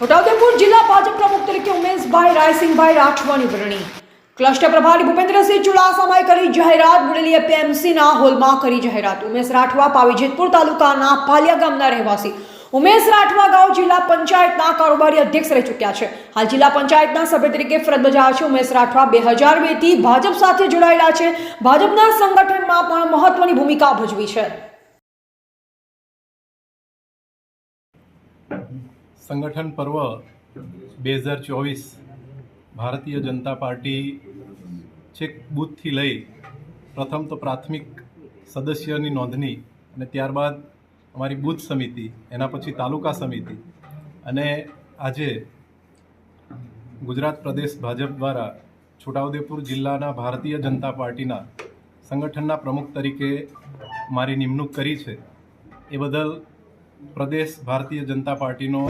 છોટાઉદેપુર જિલ્લા ભાજપ પ્રમુખ તરીકે ઉમેશભાઈ રાયસિંહભાઈ રાઠવાની વરણી. ક્લસ્ટર પ્રભારી ભૂપેન્દ્રસિંહ ચુડાસમાએ કરી જાહેરાત બોડેલી એપીએમસીના હોલમાં કરી જાહેરાત. ઉમેશ રાઠવા પાવીજેતપુર તાલુકાના પાલિયા ગામના રહેવાસી. ઉમેશ રાઠવા ગાંવ જિલ્લા પંચાયતના કારોબારી અધ્યક્ષ રહી ચૂક્યા છે. હાલ જિલ્લા પંચાયતના સભ્ય તરીકે ફરજ બજાવે છે. ઉમેશ રાઠવા બે હજાર બેથી ભાજપ સાથે જોડાયેલા છે. ભાજપના સંગઠનમાં પણ મહત્વની ભૂમિકા ભજવી છે. સંગઠન પર્વ બે હજાર ચોવીસ ભારતીય જનતા પાર્ટી છેક બૂથથી લઈ પ્રથમ તો પ્રાથમિક સદસ્યની નોંધણી અને ત્યારબાદ અમારી બૂથ સમિતિ, એના પછી તાલુકા સમિતિ અને આજે ગુજરાત પ્રદેશ ભાજપ દ્વારા છોટાઉદેપુર જિલ્લાના ભારતીય જનતા પાર્ટીના સંગઠનના પ્રમુખ તરીકે મારી નિમણૂક કરી છે. એ બદલ પ્રદેશ ભારતીય જનતા પાર્ટીનો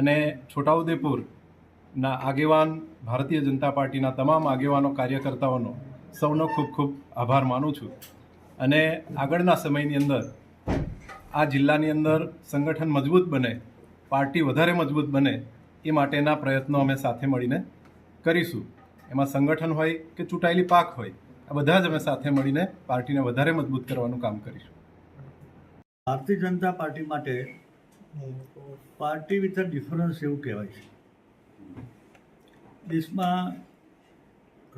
અને છોટાઉદેપુરના આગેવાન ભારતીય જનતા પાર્ટીના તમામ આગેવાનો, કાર્યકર્તાઓનો સૌનો ખૂબ ખૂબ આભાર માનું છું. અને આગળના સમયની અંદર આ જિલ્લાની અંદર સંગઠન મજબૂત બને, પાર્ટી વધારે મજબૂત બને એ માટેના પ્રયત્નો અમે સાથે મળીને કરીશું. એમાં સંગઠન હોય કે ચૂંટાયેલી પાક હોય, આ બધા જ અમે સાથે મળીને પાર્ટીને વધારે મજબૂત કરવાનું કામ કરીશું. ભારતીય જનતા પાર્ટી માટે પાર્ટી વિથ અ ડિફરન્સ એવું કહેવાય છે. દેશમાં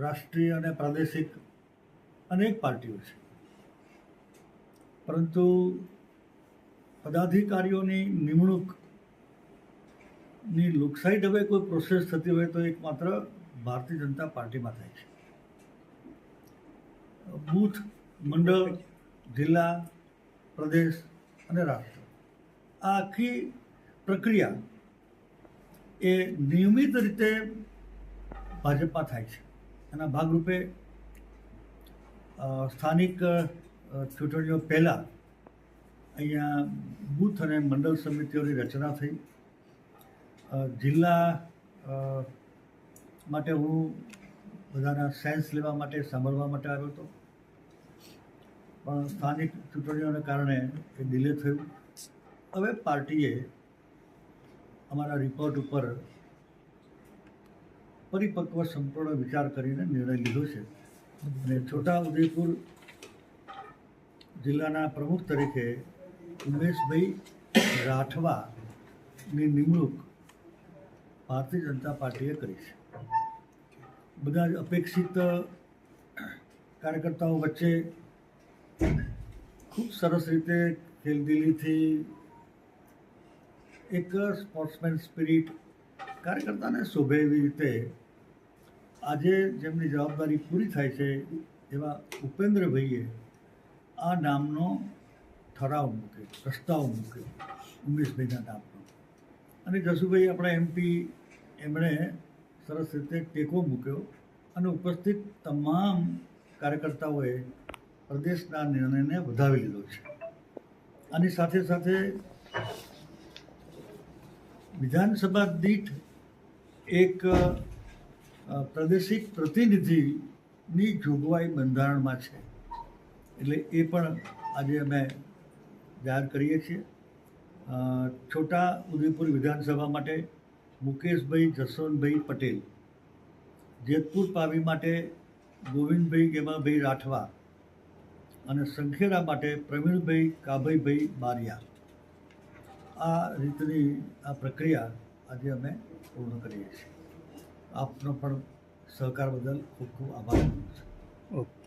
રાષ્ટ્રીય અને પ્રાદેશિક અનેક પાર્ટીઓ છે. પરંતુ પદાધિકારીઓની નિમણૂકની લોકશાહી ઢબે કોઈ પ્રોસેસ થતી હોય તો એકમાત્ર ભારતીય જનતા પાર્ટીમાં થાય છે. બૂથ, મંડળ, જિલ્લા, પ્રદેશ અને રાષ્ટ્ર આ આખી પ્રક્રિયા એ નિયમિત રીતે ભાજપમાં થાય છે. એના ભાગરૂપે સ્થાનિક ચૂંટણીઓ પહેલાં અહીંયા બૂથ અને મંડળ સમિતિઓની રચના થઈ. જિલ્લા માટે હું બધાના સેન્સ લેવા માટે, સાંભળવા માટે આવ્યો હતો. પણ સ્થાનિક ચૂંટણીઓને કારણે એ ડિલે થયું. હવે પાર્ટીએ અમારા રિપોર્ટ ઉપર પરિપક્વ સંપૂર્ણ વિચાર કરીને નિર્ણય લીધો છે. અને છોટા ઉદેપુર જિલ્લાના પ્રમુખ તરીકે ઉમેશભાઈ રાઠવાની નિમણૂક ભારતીય જનતા પાર્ટીએ કરી છે. બધા જ અપેક્ષિત કાર્યકર્તાઓ વચ્ચે ખૂબ સરસ રીતે ખેલદિલીથી એક સ્પોર્ટ્સમેન સ્પિરિટ કાર્યકર્તાને શોભે એવી રીતે આજે જેમની જવાબદારી પૂરી થાય છે એવા ઉપેન્દ્રભાઈએ આ નામનો ઠરાવ મૂક્યો, પ્રસ્તાવ મૂક્યો, ઉમેશભાઈના નામનો. અને જસુભાઈ આપણા એમપી એમણે સરસ રીતે ટેકો મૂક્યો અને ઉપસ્થિત તમામ કાર્યકર્તાઓએ પ્રદેશના નિર્ણયને વધાવી લીધો છે. આની સાથે સાથે વિધાનસભા દીઠ એક પ્રાદેશિક પ્રતિનિધિની જોગવાઈ બંધારણમાં છે. એટલે એ પણ આજે અમે જાહેર કરીએ છીએ. છોટા ઉદેપુર વિધાનસભા માટે મુકેશભાઈ જસવંતભાઈ પટેલ, જેતપુર પાવી માટે ગોવિંદભાઈ ગેમાભાઈ રાઠવા અને સંખેડા માટે પ્રવીણભાઈ કાભાઈભાઈ બારિયા. આ રીતની આ પ્રક્રિયા આજે અમે પૂર્ણ કરીએ છીએ. આપનો પણ સહકાર બદલ ખૂબ ખૂબ આભાર ઓકે.